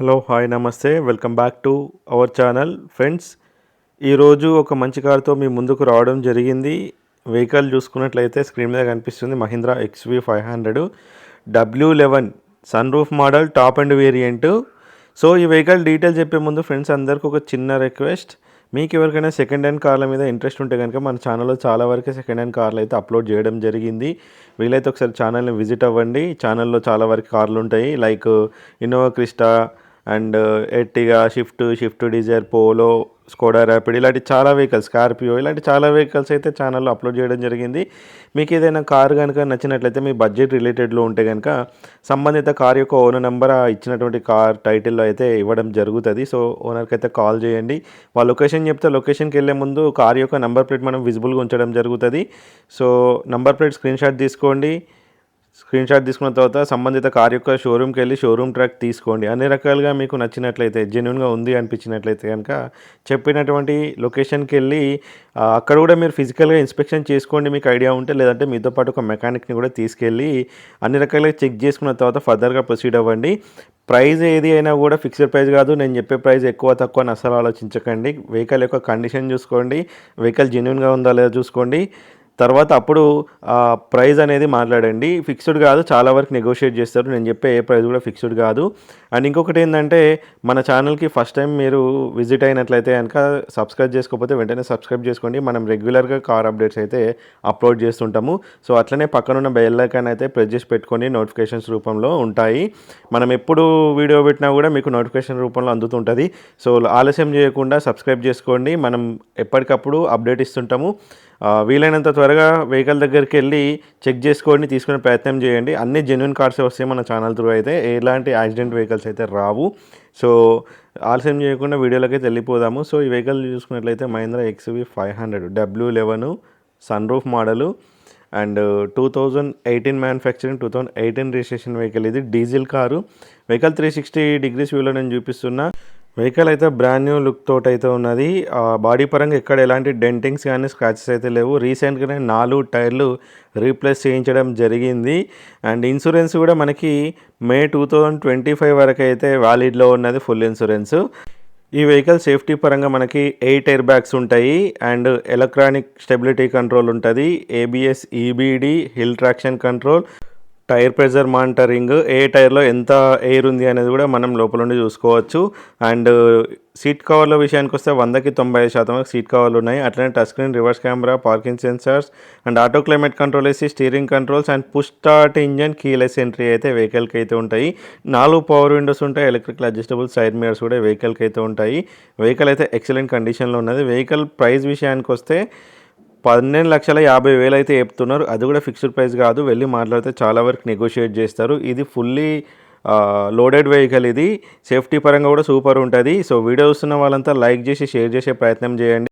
Hello hi నమస్తే. Welcome back to our channel. Friends ఈరోజు ఒక మంచి కార్తో మీ ముందుకు రావడం జరిగింది. వెహికల్ చూసుకున్నట్లయితే స్క్రీన్ మీద కనిపిస్తుంది Mahindra XUV five hundred W eleven sun roof model top and variant so ఈ వెహికల్ డీటెయిల్ చెప్పే ముందు ఫ్రెండ్స్ అందరికి ఒక చిన్న రిక్వెస్ట్. మీకు ఎవరికైనా సెకండ్ హ్యాండ్ కార్ల మీద ఇంట్రెస్ట్ ఉంటే కనుక మన ఛానల్లో చాలా వరకు సెకండ్ హ్యాండ్ కార్లు అయితే అప్లోడ్ చేయడం జరిగింది. వీలైతే ఒకసారి ఛానల్ని విజిట్ అవ్వండి. ఛానల్లో చాలా వరకు కార్లు ఉంటాయి. Like Innova Crysta and uh, Ertiga Swift Swift Dzire Polo Skoda Rapid ఇలాంటి చాలా వెహికల్స్ స్కార్పియో ఇలాంటి చాలా వెహికల్స్ అయితే ఛానల్లో అప్లోడ్ చేయడం జరిగింది. మీకు ఏదైనా కార్ కనుక నచ్చినట్లయితే మీ బడ్జెట్ రిలేటెడ్లో ఉంటే కనుక సంబంధిత కార్ యొక్క ఓనర్ నెంబర్ ఇచ్చినటువంటి కార్ టైటిల్లో అయితే ఇవ్వడం జరుగుతుంది. సో ఓనర్కి అయితే కాల్ చేయండి. వాళ్ళ లొకేషన్ చెప్తే లొకేషన్కి వెళ్ళే ముందు కార్ యొక్క నెంబర్ ప్లేట్ మనం విజిబుల్గా ఉంచడం జరుగుతుంది. So number plate screen shot తీసుకోండి. స్క్రీన్ షాట్ తీసుకున్న తర్వాత సంబంధిత కార్ యొక్క షోరూమ్కి వెళ్ళి షోరూమ్ ట్రాక్ తీసుకోండి. అన్ని రకాలుగా మీకు నచ్చినట్లయితే జెన్యున్గా ఉంది అనిపించినట్లయితే కనుక చెప్పినటువంటి లొకేషన్కి వెళ్ళి అక్కడ కూడా మీరు ఫిజికల్గా ఇన్స్పెక్షన్ చేసుకోండి మీకు ఐడియా ఉంటే లేదంటే మీతో పాటు ఒక మెకానిక్ని కూడా తీసుకెళ్ళి అన్ని రకాలుగా చెక్ చేసుకున్న తర్వాత ఫర్దర్గా ప్రొసీడ్ అవ్వండి. ప్రైస్ ఏది అయినా కూడా ఫిక్స్డ్ ప్రైస్ కాదు. నేను చెప్పే ప్రైస్ ఎక్కువ తక్కువ అని అసలు ఆలోచించకండి. వెహికల్ యొక్క కండిషన్ చూసుకోండి. వెహికల్ జెన్యున్గా ఉందా లేదా చూసుకోండి. తర్వాత అప్పుడు ప్రైస్ అనేది మాట్లాడండి. ఫిక్స్డ్ కాదు చాలా వరకు నెగోషియేట్ చేస్తారు. నేను చెప్పే ఏ ప్రైస్ కూడా ఫిక్స్డ్ కాదు. అండ్ ఇంకొకటి ఏంటంటే మన ఛానల్కి ఫస్ట్ టైం మీరు విజిట్ అయినట్లయితే కనుక సబ్స్క్రైబ్ చేసుకోకపోతే వెంటనే సబ్స్క్రైబ్ చేసుకోండి. మనం రెగ్యులర్గా కార్ అప్డేట్స్ అయితే అప్లోడ్ చేస్తుంటాము. సో అట్లనే పక్కనున్న బెల్ ఐకాన్ అయితే ప్రెస్ చేసి పెట్టుకొని నోటిఫికేషన్స్ రూపంలో ఉంటాయి. మనం ఎప్పుడు వీడియో పెట్టినా కూడా మీకు నోటిఫికేషన్ రూపంలో అందుతుంటుంది. సో ఆలస్యం చేయకుండా సబ్స్క్రైబ్ చేసుకోండి. మనం ఎప్పటికప్పుడు అప్డేట్ ఇస్తుంటాము. వీలైనంత త్వరగా వెహికల్ దగ్గరికి వెళ్ళి చెక్ చేసుకోండి తీసుకునే ప్రయత్నం చేయండి. అన్ని జెన్యున్ కార్స్ వస్తాయి మన ఛానల్ త్రూ అయితే. ఎలాంటి యాక్సిడెంట్ వెహికల్స్ అయితే రావు. సో ఆలస్యం చేయకుండా వీడియోలోకి వెళ్ళిపోదాము. సో ఈ వెహికల్ చూసుకున్నట్లయితే Mahindra XUV five hundred W eleven sun roof model and two thousand eighteen manufacturing two thousand eighteen registration vehicle ఇది. Diesel car. Vehicle three sixty degrees వ్యూలో నేను చూపిస్తున్నా. వెహికల్ అయితే బ్రాండ్ న్యూ లుక్ తోటి అయితే ఉన్నది. బాడీ పరంగా ఎక్కడ ఎలాంటి డెంటింగ్స్ కానీ స్క్రాచెస్ అయితే లేవు. రీసెంట్గానే నాలుగు టైర్లు రీప్లేస్ చేయించడం జరిగింది. అండ్ ఇన్సూరెన్స్ కూడా మనకి May two thousand twenty five వరకు అయితే వ్యాలిడ్లో ఉన్నది ఫుల్ ఇన్సూరెన్స్ ఈ వెహికల్ సేఫ్టీ పరంగా మనకి ఎయిట్ ఎయిర్ బ్యాగ్స్ ఉంటాయి. అండ్ ఎలక్ట్రానిక్ స్టెబిలిటీ కంట్రోల్ ఉంటుంది. ABS EBD hill traction control tyre pressure monitoring ఏ టైర్లో ఎంత ఎయిర్ ఉంది అనేది కూడా మనం లోపల నుండి చూసుకోవచ్చు. అండ్ సీట్ కవర్ల విషయానికి వస్తే వందకి తొంభై శాతం సీట్ కవర్లు ఉన్నాయి. అట్లనే touch screen reverse camera parking sensors and auto climate control వేసి steering controls and push start engine keyless entry అయితే వెహికల్కి అయితే ఉంటాయి. నాలుగు పవర్ విండోస్ ఉంటాయి. ఎలక్ట్రికల్ అడ్జస్టబుల్ సైడ్ మిరర్స్ కూడా వెహికల్కి అయితే ఉంటాయి. వెహికల్ అయితే ఎక్సలెంట్ కండిషన్లో ఉన్నది. వెహికల్ ప్రైస్ విషయానికి వస్తే పన్నెండు లక్షల యాభై వేలు అయితే చెప్తున్నారు అది కూడా ఫిక్స్డ్ ప్రైస్ కాదు. వెళ్ళి మాట్లాడితే చాలా వరకు నెగోషియేట్ చేస్తారు. ఇది ఫుల్లీ లోడెడ్ వెహికల్ ఇది. సేఫ్టీ పరంగా కూడా సూపర్ ఉంటుంది. సో వీడియో చూస్తున్న వాళ్ళంతా లైక్ చేసి షేర్ చేసే ప్రయత్నం చేయండి.